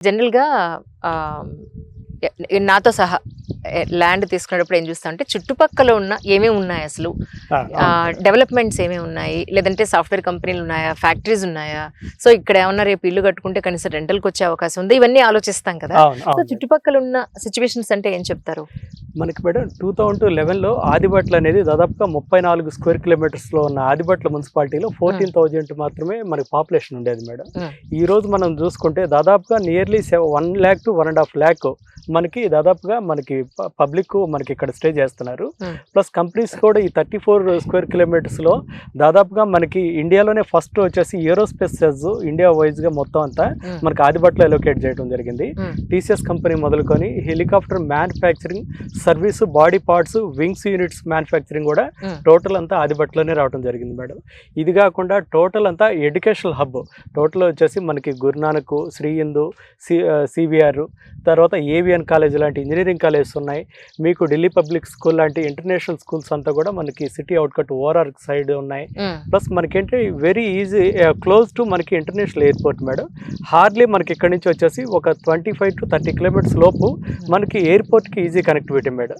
జనరల్గా నాతో సహా ల్యాండ్ తీసుకునేటప్పుడు ఏం చూస్తా అంటే చుట్టుపక్కల ఉన్న ఏమేమి ఉన్నాయి అసలు? డెవలప్మెంట్స్ ఏమేమి ఉన్నాయి? లేదంటే సాఫ్ట్వేర్ కంపెనీలు ఉన్నాయా? ఫ్యాక్టరీస్ ఉన్నాయా? సో ఇక్కడ ఏమన్నా రేపు ఇల్లు కట్టుకుంటే కనీసం రెంటల్కి వచ్చే అవకాశం ఉంది? ఇవన్నీ ఆలోచిస్తాం కదా. సో చుట్టుపక్కల ఉన్న సిచ్యువేషన్స్ అంటే ఏం చెప్తారు? మనకి మేడం టూ థౌజండ్ లెవెన్లో ఆదిబట్ల అనేది దాదాపుగా ముప్పై నాలుగు స్క్వేర్ కిలోమీటర్స్లో ఉన్న ఆదిబట్ల మున్సిపాలిటీలో ఫోర్టీన్ థౌజండ్ మాత్రమే మనకి పాపులేషన్ ఉండేది మేడం. ఈ రోజు మనం చూసుకుంటే దాదాపుగా nearly one lakh to one and half lakh మనకి దాదాపుగా మనకి పబ్లిక్ మనకి ఇక్కడ స్టే చేస్తున్నారు. ప్లస్ కంపెనీస్ కూడా ఈ థర్టీ ఫోర్ స్క్వేర్ కిలోమీటర్స్లో దాదాపుగా మనకి ఇండియాలోనే ఫస్ట్ వచ్చేసి ఏరోస్పేస్ సెజ్ ఇండియా వైజ్గా మొత్తం అంతా. మనకి ఆదిబట్లో ఎలోకేట్ చేయడం జరిగింది. టీసీఎస్ కంపెనీ మొదలుకొని helicopter manufacturing service body parts wings units manufacturing కూడా. టోటల్ అంతా ఆదిబట్లోనే రావడం జరిగింది మేడం ఇది కాకుండా టోటల్ అంతా ఎడ్యుకేషనల్ హబ్ టోటల్ వచ్చేసి మనకి గురునానక్ శ్రీ హిందూ సి సివిఆర్ తర్వాత ఏవిఎన్ కాలేజ్ లాంటి ఇంజనీరింగ్ కాలేజెస్ ఉన్నాయి. మీకు ఢిల్లీ పబ్లిక్ స్కూల్ లాంటి ఇంటర్నేషనల్ స్కూల్స్ అంతా కూడా మనకి సిటీ అవుట్కట్ ఓఆర్ఆర్ సైడ్ ఉన్నాయి. ప్లస్ మనకేంటి వెరీ ఈజీ క్లోజ్ టు మనకి ఇంటర్నేషనల్ ఎయిర్పోర్ట్ మేడం. హార్డ్లీ మనకి ఇక్కడ నుంచి వచ్చేసి ఒక twenty five to thirty kilometres లోపు మనకి ఎయిర్పోర్ట్కి ఈజీ కనెక్టివిటీ మేడం.